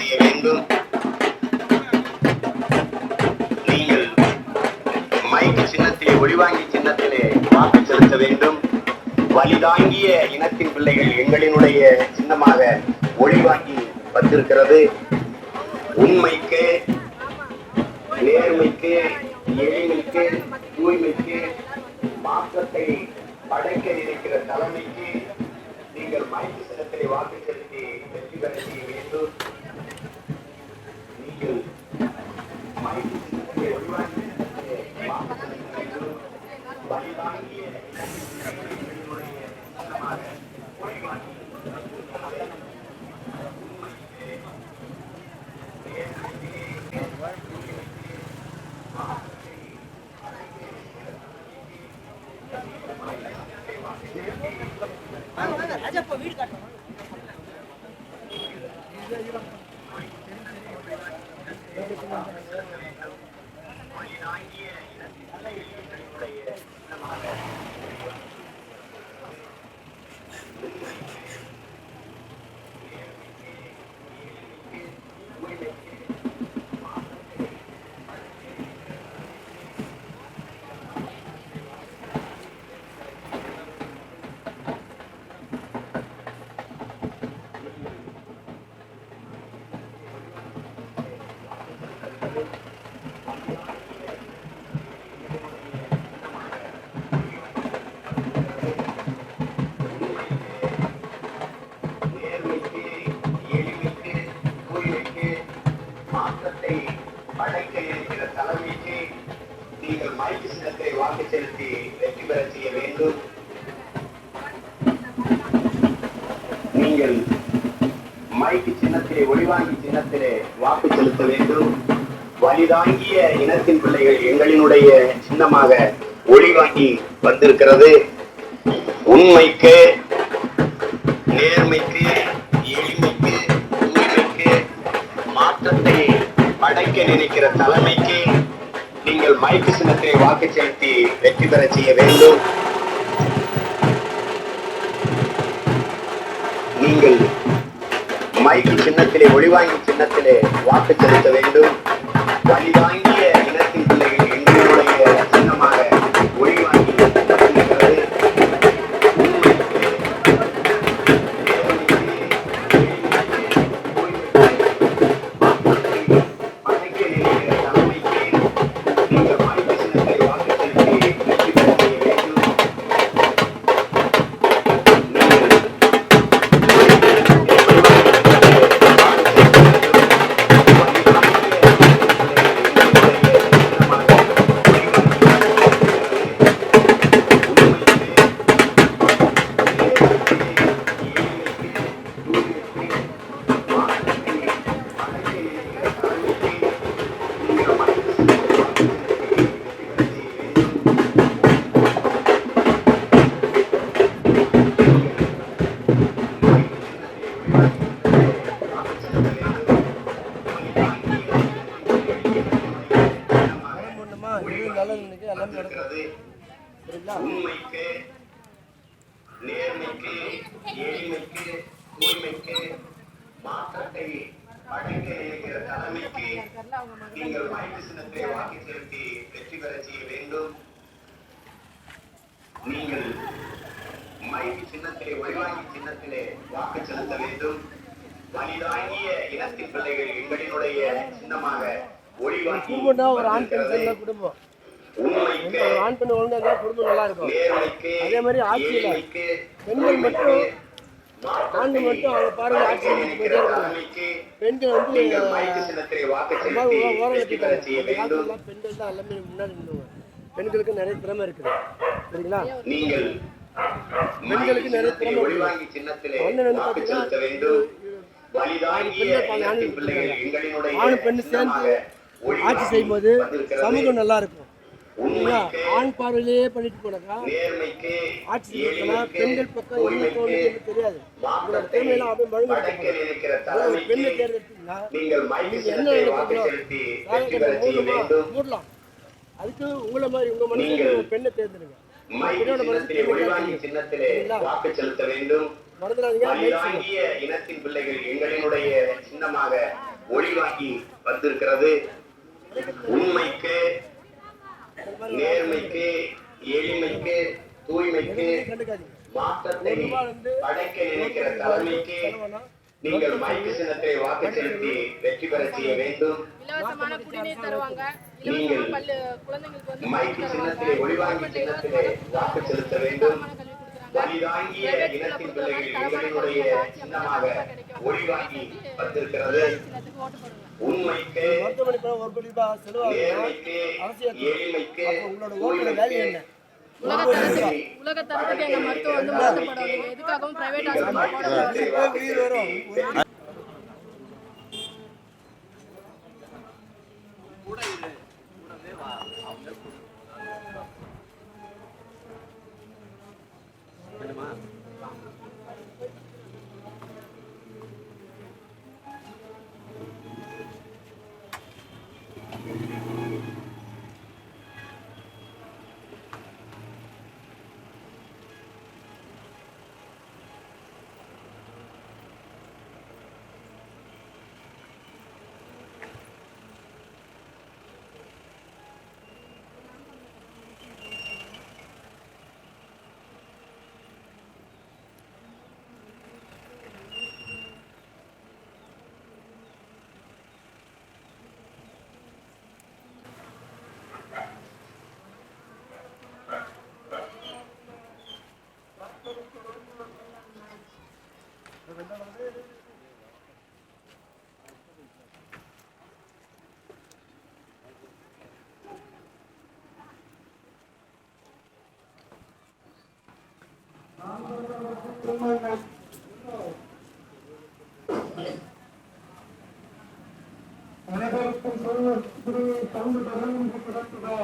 செய்ய வேண்டும். நீங்கள் மைக் சின்னத்திலே ஒளிவாங்கி சின்னத்திலே வாக்கு செலுத்த வேண்டும். வலிதாங்கிய இனத்தின் பிள்ளைகள் எங்களினுடைய சின்னமாக ஒளிவாங்கி வந்திருக்கிறது. உண்மைக்கு நேர்மைக்கு எளிமைக்கு தூய்மைக்கு மாற்றத்தை படைக்க இருக்கிற தலைமைக்கு நீங்கள் மைக்கு சின்னத்திலே வாக்கு நீங்கள் சின்னத்தை வாக்கு செலுத்தி வெற்றி பெற செய்ய வேண்டும். நீங்கள் மைக்கு சின்னத்திலே ஒளிவாங்கி சின்னத்திலே வாக்கு செலுத்த வேண்டும். வலிதாங்கிய இனத்தின் பிள்ளைகள் எங்களினுடைய சின்னமாக ஒளிவாங்கி வந்திருக்கிறது. உண்மைக்கு நேர்மைக்கு எளிமைக்கு தூய்மைக்கு மாற்றத்தை படைக்க நினைக்கிற தலைமைக்கு நீங்கள் மைக்கு சின்னத்தை வாக்கு செலுத்தி வெற்றி பெற செய்ய வேண்டும். நீங்கள் மைக்கு சின்னத்திலே ஒளிவாங்கி சின்னத்திலே வாக்கு செலுத்த வேண்டும். வழிவாங்கி எது நல்லது நினைக்க எல்லாமே சரிங்களா உண்மைக்கு நேர்மைக்கு எளிமைக்கு தூய்மைக்கு மாற்றத்தை படைக்க தலைமைக்கு நீங்கள் சின்னத்தை வாக்கி செலுத்தி வெற்றி பெற செய்ய வேண்டும். நீங்கள் மைக்கு சின்னத்திலே ஒளிவாங்கி சின்னத்திலே வாக்கு செலுத்த வேண்டும். வலிதாங்கிய இனத்தின் பிள்ளைகள் எங்களினுடைய சின்னமாக குடும்பம்னா ஒரு ஆண் பெண். சேர்ந்த குடும்பம். ஒரு ஆண் பெண் ஒழுங்கா இருந்தா குடும்பம் நல்லா இருக்கும். அதே மாதிரி ஆட்சியில பெண்கள் மட்டும் ஆண்கள் மட்டும் அவங்க பாருங்க ஆட்சி செஞ்சுட்டு போயிட்டே இருக்காங்க. பெண்கள் வந்து ஓரம் கட்டிட்டாங்க பெண்கள் தான் எல்லாமே முன்னாடி நின்றுவாங்க. பெண்களுக்கு நிறைய திறமை இருக்குது. சரிங்களா? நீங்கள் பெண்களுக்கு நிறைய திறமை ஒண்ணு வந்து இனத்தின் ஆண் பெண் சேர்ந்து ஆட்சி செய்யும்போது. சமூகம் நல்லா இருக்கும் ஆண் பார்வையிலேயே பண்ணிட்டு போனாக்கா? ஆட்சி செய்யணும்னா பெண்கள் பக்கம் என்ன தோணுதுன்னு தெரியாது. உங்களோட திறமையெல்லாம் அப்படியே மழுங்க படைக்க நினைக்கிற அதாவது ஒரு பெண்ணை தேர்ந்தெடுத்தீங்கன்னா நீங்கள் என்ன நினைக்கிறீங்களோ மூடலாம். அதுக்கு உங்களை மாதிரி உங்க மனசுக்கு ஒரு பெண்ணை தேர்ந்தெடுங்க. பெண்ணோட மனசு சின்னத்திலே? வாக்கு செலுத்த வேண்டும். மறந்துடாதீங்க. இனத்தின் பிள்ளைகள் எங்களினுடைய சின்னமாக ஒளிவாங்கி வந்திருக்கிறது. உண்மைக்கு நேர்மைக்கு எளிமைக்கு தூய்மைக்கு மாற்றத்தை படைக்க நினைக்கிற தலைமைக்கு நீங்கள் மைக்கு சின்னத்தை வாக்கு செலுத்தி வெற்றி பெற செய்ய வேண்டும். நீங்கள் மைக்கு சின்னத்திலே ஒளிவாங்கி சின்னத்திலே வாக்கு செலுத்த வேண்டும். வலிதாங்கிய இனத்தின் பிள்ளைகள் எங்களினுடைய சின்னமாக ஒளிவாங்கி வந்திருக்கிறது. உண்மைக்கு நேர்மைக்கு எளிமைக்கு உலகத்தரத்துக்கு எங்க மருத்துவம் வந்து மாற்றப்படும் நீங்க எதுக்காகவும் பிரைவேட் ஹாஸ்பிட்டல் போட தேவையில்ல. உயிர் வரும் ஒரு அனைவருக்கும் சவுண்ட் தொடர்ந்து கிடக்குதா